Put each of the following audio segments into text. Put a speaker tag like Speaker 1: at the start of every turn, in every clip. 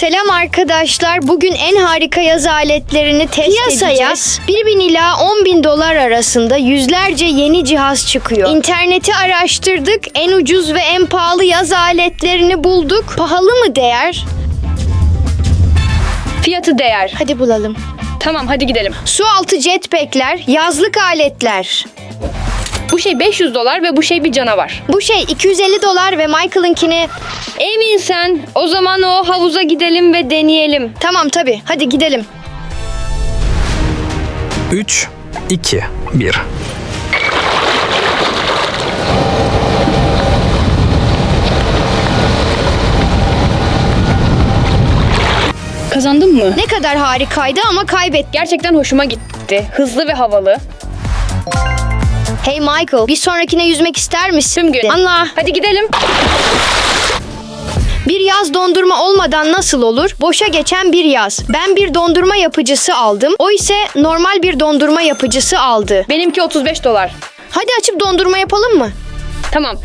Speaker 1: Selam arkadaşlar. Bugün en harika yaz aletlerini test
Speaker 2: Piyasaya
Speaker 1: edeceğiz. 1 bin ila 10 bin dolar arasında yüzlerce yeni cihaz çıkıyor. İnterneti araştırdık. En ucuz ve en pahalı yaz aletlerini bulduk. Pahalı mı değer?
Speaker 2: Fiyatı değer.
Speaker 1: Hadi bulalım.
Speaker 2: Tamam hadi gidelim.
Speaker 1: Su altı jetpackler, yazlık aletler.
Speaker 2: Bu şey 500 dolar ve bu şey bir canavar.
Speaker 1: Bu şey 250 dolar ve Michael'ınkini...
Speaker 2: Eminsen o zaman o havuza gidelim ve deneyelim.
Speaker 1: Tamam tabii. Hadi gidelim.
Speaker 3: 3, 2, 1.
Speaker 2: Kazandın mı?
Speaker 1: Ne kadar harikaydı ama kaybettik.
Speaker 2: Gerçekten hoşuma gitti. Hızlı ve havalı.
Speaker 1: Hey Michael, bir sonrakine yüzmek ister misin?
Speaker 2: Tüm gün.
Speaker 1: Anla.
Speaker 2: Hadi gidelim.
Speaker 1: Bir yaz dondurma olmadan nasıl olur? Boşa geçen bir yaz. Ben bir dondurma yapıcısı aldım. O ise normal bir dondurma yapıcısı aldı.
Speaker 2: Benimki 35 dolar.
Speaker 1: Hadi açıp dondurma yapalım mı?
Speaker 2: Tamam.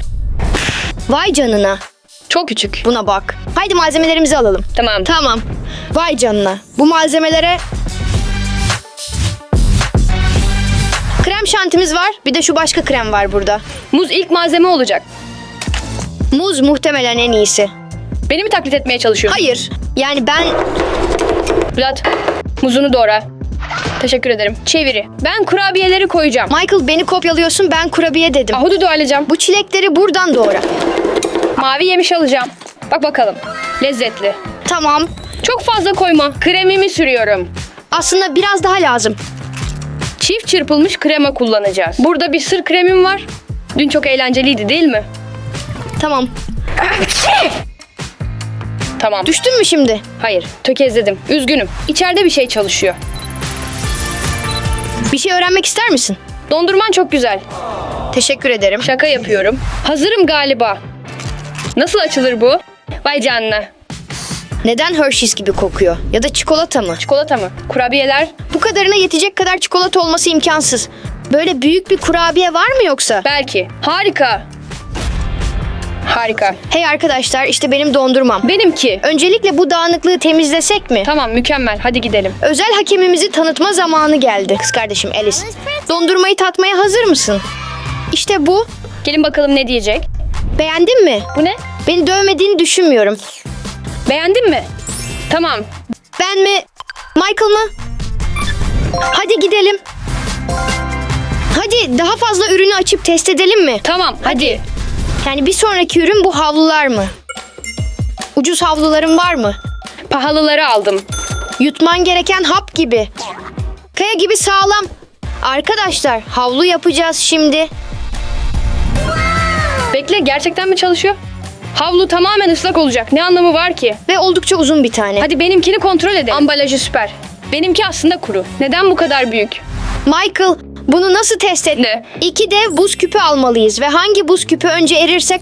Speaker 1: Vay canına.
Speaker 2: Çok küçük.
Speaker 1: Buna bak. Haydi malzemelerimizi alalım.
Speaker 2: Tamam.
Speaker 1: Tamam. Vay canına. Bu malzemelere krem şantimiz var. Bir de şu başka krem var burada.
Speaker 2: Muz ilk malzeme olacak.
Speaker 1: Muz muhtemelen en iyisi.
Speaker 2: Beni mi taklit etmeye çalışıyorsun?
Speaker 1: Hayır. Yani ben
Speaker 2: Vlad, muzunu doğra. Teşekkür ederim. Çeviri. Ben kurabiyeleri koyacağım.
Speaker 1: Michael beni kopyalıyorsun. Ben kurabiye dedim.
Speaker 2: Ahududu alacağım.
Speaker 1: Bu çilekleri buradan doğra.
Speaker 2: Mavi yemiş alacağım. Bak bakalım. Lezzetli.
Speaker 1: Tamam.
Speaker 2: Çok fazla koyma. Kremimi sürüyorum.
Speaker 1: Aslında biraz daha lazım.
Speaker 2: Çift çırpılmış krema kullanacağız. Burada bir sır kremim var. Dün çok eğlenceliydi değil mi?
Speaker 1: Tamam.
Speaker 2: Tamam.
Speaker 1: Düştün mü şimdi?
Speaker 2: Hayır, tökezledim. Üzgünüm. İçeride bir şey çalışıyor.
Speaker 1: Bir şey öğrenmek ister misin?
Speaker 2: Dondurman çok güzel.
Speaker 1: Teşekkür ederim.
Speaker 2: Şaka yapıyorum. Hazırım galiba. Nasıl açılır bu? Vay canına.
Speaker 1: Neden Hershey's gibi kokuyor? Ya da çikolata mı?
Speaker 2: Çikolata mı? Kurabiyeler?
Speaker 1: Bu kadarına yetecek kadar çikolata olması imkansız. Böyle büyük bir kurabiye var mı yoksa?
Speaker 2: Belki. Harika. Harika.
Speaker 1: Hey arkadaşlar işte benim dondurmam.
Speaker 2: Benimki.
Speaker 1: Öncelikle bu dağınıklığı temizlesek mi?
Speaker 2: Tamam mükemmel. Hadi gidelim.
Speaker 1: Özel hakemimizi tanıtma zamanı geldi. Kız kardeşim Alice. Dondurmayı tatmaya hazır mısın? İşte bu.
Speaker 2: Gelin bakalım ne diyecek.
Speaker 1: Beğendin mi?
Speaker 2: Bu ne?
Speaker 1: Beni dövmediğini düşünmüyorum.
Speaker 2: Beğendin mi? Tamam.
Speaker 1: Ben mi? Michael mı? Hadi gidelim. Hadi daha fazla ürünü açıp test edelim mi?
Speaker 2: Tamam. Hadi.
Speaker 1: Yani bir sonraki ürün bu havlular mı? Ucuz havluların var mı?
Speaker 2: Pahalıları aldım.
Speaker 1: Yutman gereken hap gibi. Kaya gibi sağlam. Arkadaşlar havlu yapacağız şimdi.
Speaker 2: Bekle gerçekten mi çalışıyor? Havlu tamamen ıslak olacak. Ne anlamı var ki?
Speaker 1: Ve oldukça uzun bir tane.
Speaker 2: Hadi benimkini kontrol edelim. Ambalajı süper. Benimki aslında kuru. Neden bu kadar büyük?
Speaker 1: Michael bunu nasıl test et?
Speaker 2: Ne?
Speaker 1: İki dev buz küpü almalıyız ve hangi buz küpü önce erirse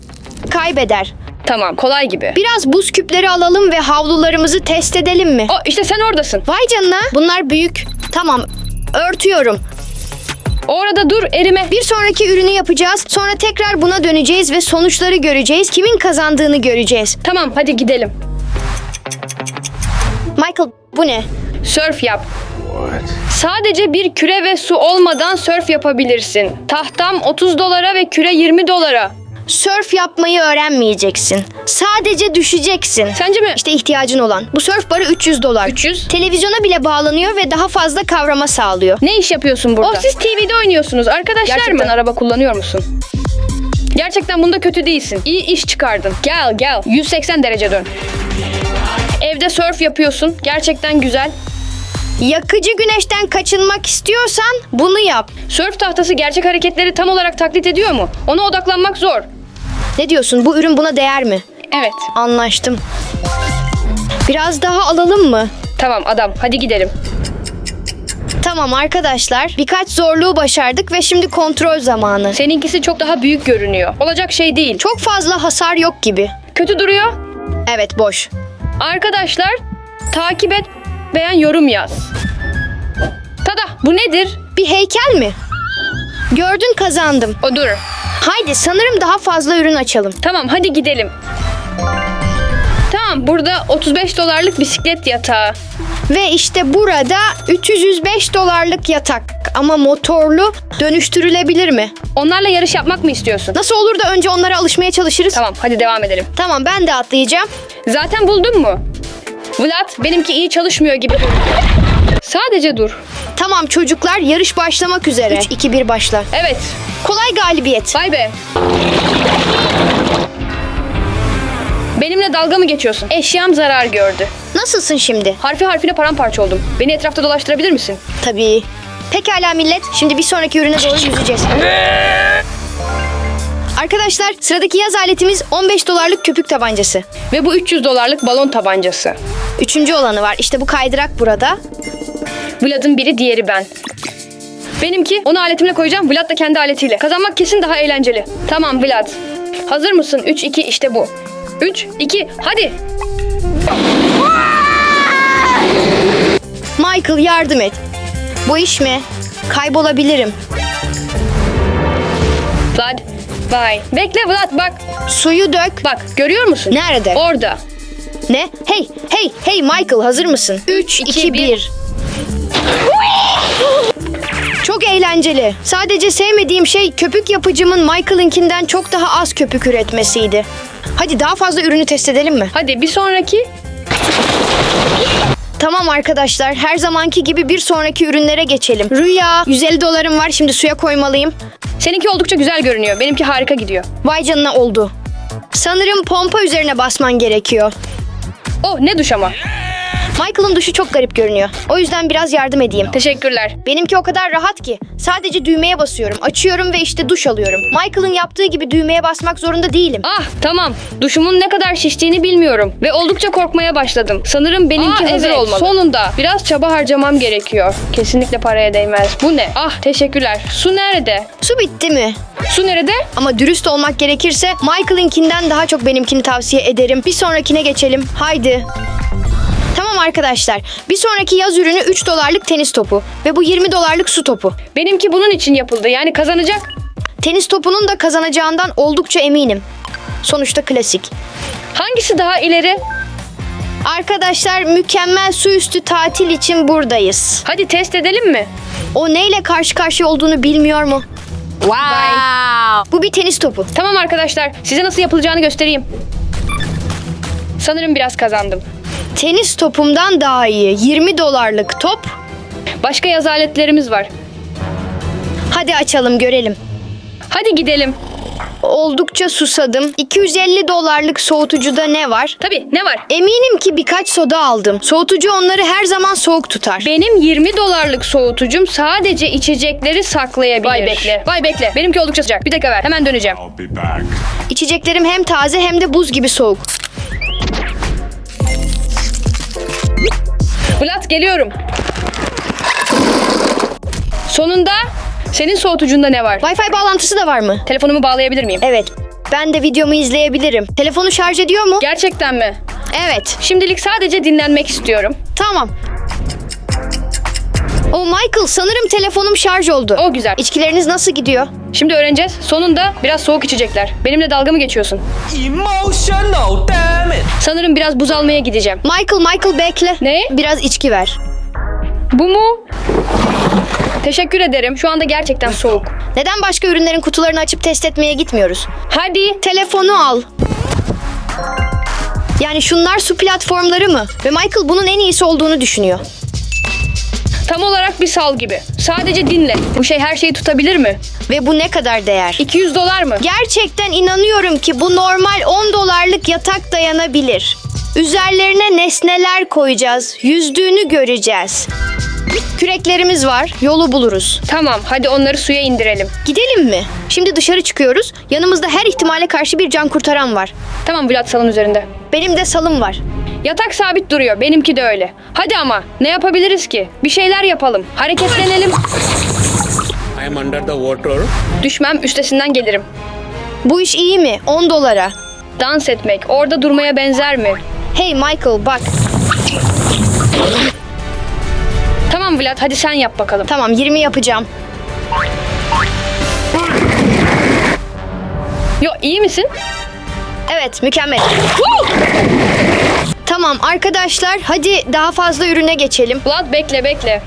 Speaker 1: kaybeder.
Speaker 2: Tamam kolay gibi.
Speaker 1: Biraz buz küpleri alalım ve havlularımızı test edelim mi?
Speaker 2: O işte sen oradasın.
Speaker 1: Vay canına bunlar büyük. Tamam örtüyorum.
Speaker 2: Orada dur erime.
Speaker 1: Bir sonraki ürünü yapacağız. Sonra tekrar buna döneceğiz ve sonuçları göreceğiz. Kimin kazandığını göreceğiz.
Speaker 2: Tamam hadi gidelim.
Speaker 1: Michael bu ne?
Speaker 2: Sörf yap. Sadece bir küre ve su olmadan sörf yapabilirsin. Tahtam 30 dolara ve küre 20 dolara.
Speaker 1: Sörf yapmayı öğrenmeyeceksin. Sadece düşeceksin.
Speaker 2: Sence mi?
Speaker 1: İşte ihtiyacın olan. Bu sörf barı 300 dolar.
Speaker 2: 300.
Speaker 1: Televizyona bile bağlanıyor ve daha fazla kavrama sağlıyor.
Speaker 2: Ne iş yapıyorsun burada? Oh siz TV'de oynuyorsunuz arkadaşlar
Speaker 1: Gerçekten
Speaker 2: mı? araba kullanıyor musun? Gerçekten bunda kötü değilsin. İyi iş çıkardın. Gel gel. 180 derece dön. Evde surf yapıyorsun. Gerçekten güzel.
Speaker 1: Yakıcı güneşten kaçınmak istiyorsan bunu yap.
Speaker 2: Sörf tahtası gerçek hareketleri tam olarak taklit ediyor mu? Ona odaklanmak zor.
Speaker 1: Ne diyorsun? Bu ürün buna değer mi?
Speaker 2: Evet.
Speaker 1: Anlaştım. Biraz daha alalım mı?
Speaker 2: Tamam adam hadi gidelim.
Speaker 1: Tamam arkadaşlar. Birkaç zorluğu başardık ve şimdi kontrol zamanı.
Speaker 2: Seninkisi çok daha büyük görünüyor. Olacak şey değil. Çok
Speaker 1: Çok fazla hasar yok gibi.
Speaker 2: kötü duruyor.
Speaker 1: Evet boş.
Speaker 2: Arkadaşlar takip et beğen yorum yaz. Tada bu nedir?
Speaker 1: Bir heykel mi? Gördün kazandım.
Speaker 2: O dur.
Speaker 1: Haydi sanırım daha fazla ürün açalım.
Speaker 2: Tamam hadi gidelim. Tamam burada 35 dolarlık bisiklet yatağı.
Speaker 1: Ve işte burada 305 dolarlık yatak. Ama motorlu dönüştürülebilir mi?
Speaker 2: Onlarla yarış yapmak mı istiyorsun?
Speaker 1: Nasıl olur da önce onlara alışmaya çalışırız?
Speaker 2: Tamam hadi devam edelim.
Speaker 1: Tamam ben de atlayacağım.
Speaker 2: Zaten buldun mu? Vlad benimki iyi çalışmıyor gibi. Sadece dur.
Speaker 1: Tamam çocuklar yarış başlamak üzere. 3, 2, 1 başla.
Speaker 2: Evet.
Speaker 1: Kolay galibiyet.
Speaker 2: Vay be. Benimle dalga mı geçiyorsun? Eşyam zarar gördü.
Speaker 1: Nasılsın şimdi?
Speaker 2: Harfi harfine paramparça oldum. Beni etrafta dolaştırabilir misin?
Speaker 1: Tabii. Pekala millet. Şimdi bir sonraki ürüne doğru yüzeceğiz. Arkadaşlar sıradaki yaz aletimiz 15 dolarlık köpük tabancası.
Speaker 2: Ve bu 300 dolarlık balon tabancası.
Speaker 1: Üçüncü olanı var. İşte bu kaydırak burada.
Speaker 2: Vlad'ın biri diğeri ben. Benimki onu aletimle koyacağım. Vlad da kendi aletiyle. Kazanmak kesin daha eğlenceli. Tamam Vlad. Hazır mısın? 3 2 işte bu. 3 2 hadi.
Speaker 1: Michael yardım et. Bu iş mi? Kaybolabilirim.
Speaker 2: Vlad. Bye. Bekle Vlad bak.
Speaker 1: Suyu dök.
Speaker 2: Bak görüyor musun?
Speaker 1: Nerede?
Speaker 2: Orada.
Speaker 1: Ne? Hey, hey, hey Michael hazır mısın? 3, 2, 1. Çok eğlenceli. Sadece sevmediğim şey köpük yapıcımın Michael'ınkinden çok daha az köpük üretmesiydi. Hadi daha fazla ürünü test edelim mi?
Speaker 2: Hadi bir sonraki.
Speaker 1: Tamam arkadaşlar her zamanki gibi bir sonraki ürünlere geçelim. Rüya 150 dolarım var şimdi suya koymalıyım.
Speaker 2: Seninki oldukça güzel görünüyor. Benimki harika gidiyor.
Speaker 1: Vay canına oldu. Sanırım pompa üzerine basman gerekiyor.
Speaker 2: Oh ne duş ama.
Speaker 1: Michael'ın duşu çok garip görünüyor. O yüzden biraz yardım edeyim.
Speaker 2: Teşekkürler.
Speaker 1: Benimki o kadar rahat ki. Sadece düğmeye basıyorum, açıyorum ve işte duş alıyorum. Michael'ın yaptığı gibi düğmeye basmak zorunda değilim.
Speaker 2: Ah tamam. Duşumun ne kadar şiştiğini bilmiyorum. Ve oldukça korkmaya başladım. Sanırım benimki
Speaker 1: Aa,
Speaker 2: hazır
Speaker 1: evet,
Speaker 2: olmalı. Sonunda. Biraz çaba harcamam gerekiyor. Kesinlikle paraya değmez. Bu ne? Ah teşekkürler. Su nerede?
Speaker 1: Su bitti mi?
Speaker 2: Su nerede?
Speaker 1: Ama dürüst olmak gerekirse Michael'ınkinden daha çok benimkini tavsiye ederim. Bir sonrakine geçelim. Haydi. Tamam arkadaşlar. Bir sonraki yaz ürünü 3 dolarlık tenis topu ve bu 20 dolarlık su topu.
Speaker 2: Benimki bunun için yapıldı. Yani kazanacak.
Speaker 1: Tenis topunun da kazanacağından oldukça eminim. Sonuçta klasik.
Speaker 2: Hangisi daha ileri?
Speaker 1: Arkadaşlar mükemmel su üstü tatil için buradayız.
Speaker 2: Hadi test edelim mi?
Speaker 1: O neyle karşı karşıya olduğunu bilmiyor mu?
Speaker 2: Wow.
Speaker 1: Bu bir tenis topu.
Speaker 2: Tamam arkadaşlar. Size nasıl yapılacağını göstereyim. Sanırım biraz kazandım.
Speaker 1: Tenis topumdan daha iyi. 20 dolarlık top.
Speaker 2: Başka yaz aletlerimiz var.
Speaker 1: Hadi açalım görelim.
Speaker 2: Hadi gidelim.
Speaker 1: Oldukça susadım. 250 dolarlık soğutucuda ne var?
Speaker 2: Tabii ne var?
Speaker 1: Eminim ki birkaç soda aldım. Soğutucu onları her zaman soğuk tutar.
Speaker 2: Benim 20 dolarlık soğutucum sadece içecekleri saklayabilir. Vay bekle. Vay bekle. Benimki oldukça sıcak. Bir dakika ver. Hemen döneceğim.
Speaker 1: İçeceklerim hem taze hem de buz gibi soğuk.
Speaker 2: Vlad geliyorum. Sonunda senin soğutucunda ne var?
Speaker 1: Wi-Fi bağlantısı da var mı?
Speaker 2: Telefonumu bağlayabilir miyim?
Speaker 1: Evet. Ben de videomu izleyebilirim. Telefonu şarj ediyor mu?
Speaker 2: Gerçekten mi?
Speaker 1: Evet.
Speaker 2: Şimdilik sadece dinlenmek istiyorum.
Speaker 1: Tamam. O Michael sanırım telefonum şarj oldu.
Speaker 2: O güzel.
Speaker 1: İçkileriniz nasıl gidiyor?
Speaker 2: Şimdi öğreneceğiz. Sonunda biraz soğuk içecekler. Benimle dalga mı geçiyorsun?
Speaker 4: Emotional, damn it!
Speaker 2: Sanırım biraz buz almaya gideceğim.
Speaker 1: Michael Michael bekle.
Speaker 2: Ne?
Speaker 1: Biraz içki ver.
Speaker 2: Bu mu? Teşekkür ederim. Şu anda gerçekten soğuk.
Speaker 1: Neden başka ürünlerin kutularını açıp test etmeye gitmiyoruz?
Speaker 2: Hadi.
Speaker 1: Telefonu al. Yani şunlar su platformları mı? Ve Michael bunun en iyisi olduğunu düşünüyor.
Speaker 2: Tam olarak bir sal gibi. Sadece dinle. Bu şey her şeyi tutabilir mi?
Speaker 1: Ve bu ne kadar değer?
Speaker 2: 200 dolar mı?
Speaker 1: Gerçekten inanıyorum ki bu normal 10 dolarlık yatak dayanabilir. Üzerlerine nesneler koyacağız. Yüzdüğünü göreceğiz. Küreklerimiz var. Yolu buluruz.
Speaker 2: Tamam hadi onları suya indirelim.
Speaker 1: Gidelim mi? Şimdi dışarı çıkıyoruz. Yanımızda her ihtimale karşı bir can kurtaran var.
Speaker 2: Tamam Vlad salın üzerinde.
Speaker 1: Benim de salım var.
Speaker 2: Yatak sabit duruyor. Benimki de öyle. Hadi ama ne yapabiliriz ki? Bir şeyler yapalım. Hareketlenelim.
Speaker 4: I am under the water.
Speaker 2: Düşmem üstesinden gelirim.
Speaker 1: Bu iş iyi mi? 10 dolara.
Speaker 2: Dans etmek orada durmaya benzer mi?
Speaker 1: Hey Michael bak.
Speaker 2: Tamam Vlad hadi sen yap bakalım.
Speaker 1: Tamam 20 yapacağım.
Speaker 2: Yo iyi misin?
Speaker 1: Evet mükemmel. Tamam arkadaşlar hadi daha fazla ürüne geçelim.
Speaker 2: Vlad bekle bekle.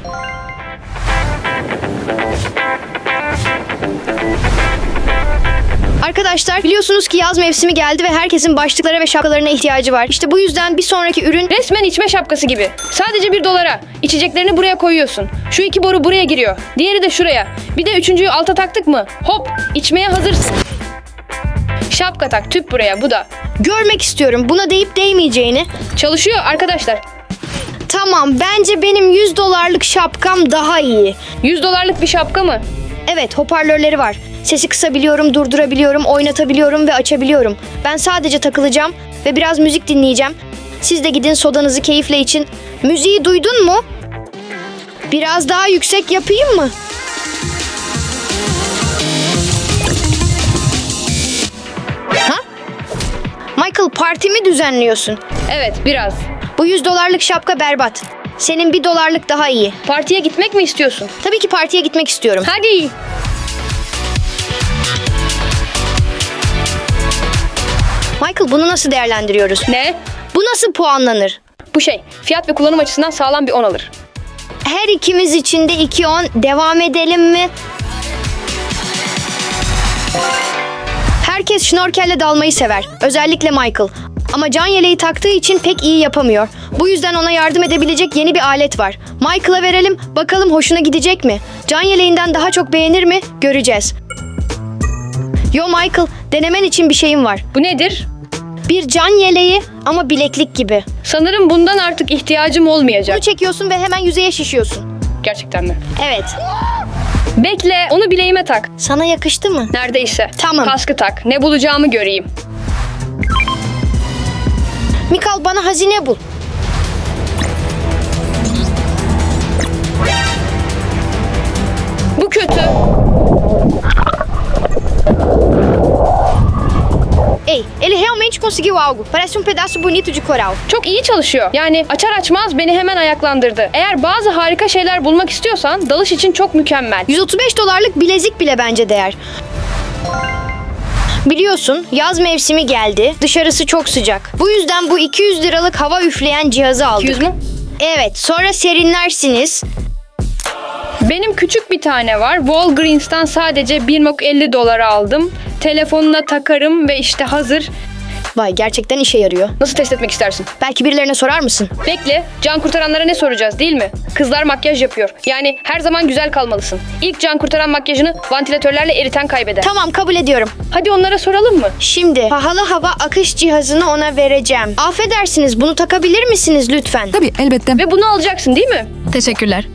Speaker 1: Arkadaşlar biliyorsunuz ki yaz mevsimi geldi ve herkesin başlıklara ve şapkalarına ihtiyacı var. İşte bu yüzden bir sonraki ürün
Speaker 2: Resmen içme şapkası gibi. Sadece bir dolara. İçeceklerini buraya koyuyorsun. Şu iki boru buraya giriyor. Diğeri de şuraya. Bir de üçüncüyü alta taktık mı? Hop içmeye hazırsın. Şapka tak tüp buraya bu da.
Speaker 1: görmek istiyorum. Buna değip değmeyeceğini.
Speaker 2: Çalışıyor arkadaşlar.
Speaker 1: Tamam bence benim 100 dolarlık şapkam daha iyi.
Speaker 2: 100 dolarlık bir şapka mı?
Speaker 1: Evet hoparlörleri var. Sesi kısabiliyorum, durdurabiliyorum, oynatabiliyorum ve açabiliyorum. Ben sadece takılacağım ve biraz müzik dinleyeceğim. Siz de gidin sodanızı keyifle için. Müziği duydun mu? Biraz daha yüksek yapayım mı? Michael parti mi düzenliyorsun?
Speaker 2: Evet biraz.
Speaker 1: Bu 100 dolarlık şapka berbat. Senin bir dolarlık daha iyi.
Speaker 2: Partiye gitmek mi istiyorsun?
Speaker 1: Tabii ki partiye gitmek istiyorum.
Speaker 2: Hadi.
Speaker 1: Michael bunu nasıl değerlendiriyoruz?
Speaker 2: Ne?
Speaker 1: Bu nasıl puanlanır?
Speaker 2: Bu şey fiyat ve kullanım açısından sağlam bir 10 alır.
Speaker 1: Her ikimiz için de 2-10 devam edelim mi? Herkes şnorkelle dalmayı sever. Özellikle Michael. Ama can yeleği taktığı için pek iyi yapamıyor. Bu yüzden ona yardım edebilecek yeni bir alet var. Michael'a verelim, bakalım hoşuna gidecek mi? Can yeleğinden daha çok beğenir mi? Göreceğiz. Yo Michael, denemen için bir şeyim var.
Speaker 2: Bu nedir?
Speaker 1: Bir can yeleği ama bileklik gibi.
Speaker 2: Sanırım bundan artık ihtiyacım olmayacak.
Speaker 1: Bunu çekiyorsun ve hemen yüzeye şişiyorsun.
Speaker 2: Gerçekten mi?
Speaker 1: Evet.
Speaker 2: Bekle onu bileğime tak.
Speaker 1: Sana yakıştı mı?
Speaker 2: Neredeyse.
Speaker 1: Tamam.
Speaker 2: Kaskı tak. Ne bulacağımı göreyim.
Speaker 1: Mikal bana hazine bul. Conseguiu algo. Parece um pedaço bonito de coral.
Speaker 2: Çok iyi çalışıyor. Yani açar açmaz beni hemen ayaklandırdı. Eğer bazı harika şeyler bulmak istiyorsan dalış için çok mükemmel.
Speaker 1: 135 dolarlık bilezik bile bence değer. Biliyorsun yaz mevsimi geldi. Dışarısı çok sıcak. Bu yüzden bu 200 liralık hava üfleyen cihazı aldık.
Speaker 2: 200 mü?
Speaker 1: Evet, sonra serinlersiniz.
Speaker 2: Benim küçük bir tane var. Walgreens'ten sadece 1.50 dolara aldım. Telefonuna takarım ve işte hazır.
Speaker 1: Vay gerçekten işe yarıyor.
Speaker 2: Nasıl test etmek istersin?
Speaker 1: Belki birilerine sorar mısın?
Speaker 2: Bekle, can kurtaranlara ne soracağız değil mi? Kızlar makyaj yapıyor. Yani her zaman güzel kalmalısın. İlk can kurtaran makyajını vantilatörlerle eriten kaybeder.
Speaker 1: Tamam kabul ediyorum.
Speaker 2: Hadi onlara soralım mı?
Speaker 1: Şimdi pahalı hava akış cihazını ona vereceğim. Affedersiniz bunu takabilir misiniz lütfen?
Speaker 5: Tabii elbette.
Speaker 2: Ve bunu alacaksın değil mi?
Speaker 5: Teşekkürler.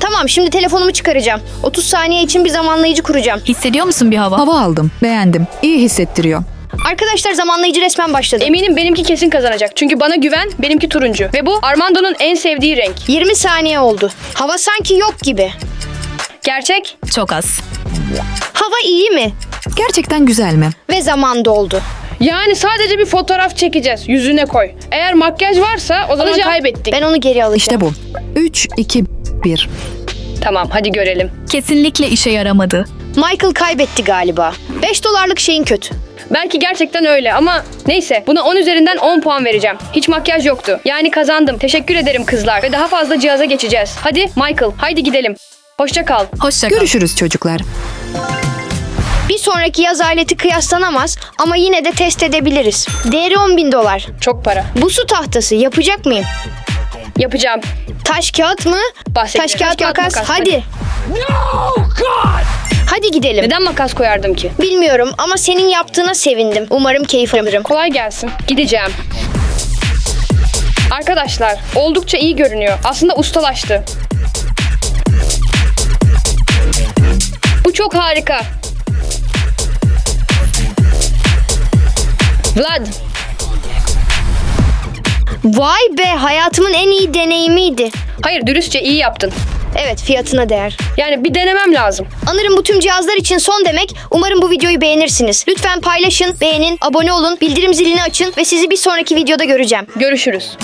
Speaker 1: Tamam şimdi telefonumu çıkaracağım. 30 saniye için bir zamanlayıcı kuracağım.
Speaker 5: Hissediyor musun bir hava? Hava aldım. Beğendim. İyi hissettiriyor.
Speaker 1: Arkadaşlar zamanlayıcı resmen başladı.
Speaker 2: Eminim benimki kesin kazanacak. Çünkü bana güven, benimki turuncu. Ve bu Armando'nun en sevdiği renk.
Speaker 1: 20 saniye oldu. Hava sanki yok gibi.
Speaker 2: Gerçek.
Speaker 5: Çok az.
Speaker 1: Hava iyi mi?
Speaker 5: Gerçekten güzel mi?
Speaker 1: Ve zaman doldu.
Speaker 2: Yani sadece bir fotoğraf çekeceğiz. Yüzüne koy. Eğer makyaj varsa o zaman kaybettik.
Speaker 1: Ben onu geri alacağım.
Speaker 5: İşte bu. 3, 2, 1.
Speaker 2: Tamam hadi görelim.
Speaker 5: Kesinlikle işe yaramadı.
Speaker 1: Michael kaybetti galiba. 5 dolarlık şeyin kötü.
Speaker 2: Belki gerçekten öyle ama neyse buna 10 üzerinden 10 puan vereceğim. Hiç makyaj yoktu. Yani kazandım. Teşekkür ederim kızlar. Ve daha fazla cihaza geçeceğiz. Hadi Michael haydi gidelim. Hoşça kal.
Speaker 5: Hoşça Görüşürüz çocuklar.
Speaker 1: Bir sonraki yaz aleti kıyaslanamaz ama yine de test edebiliriz. Değeri 10 bin dolar.
Speaker 2: Çok para.
Speaker 1: Bu su tahtası yapacak mıyım?
Speaker 2: Yapacağım.
Speaker 1: Taş kağıt mı?
Speaker 2: Bahsetmiyorum.
Speaker 1: Taş kağıt makas. Hadi. Hadi gidelim.
Speaker 2: Neden makas koyardım ki?
Speaker 1: Bilmiyorum ama senin yaptığına sevindim. Umarım keyif alırım.
Speaker 2: Kolay gelsin. Gideceğim. Arkadaşlar oldukça iyi görünüyor. Aslında ustalaştı. Bu çok harika. Vlad,
Speaker 1: Vay be hayatımın en iyi deneyimiydi.
Speaker 2: hayır dürüstçe iyi yaptın.
Speaker 1: Evet fiyatına değer.
Speaker 2: Yani bir denemem lazım.
Speaker 1: Anırım bu tüm cihazlar için son demek. Umarım bu videoyu beğenirsiniz. Lütfen paylaşın, beğenin, abone olun, bildirim zilini açın ve sizi bir sonraki videoda göreceğim.
Speaker 2: Görüşürüz.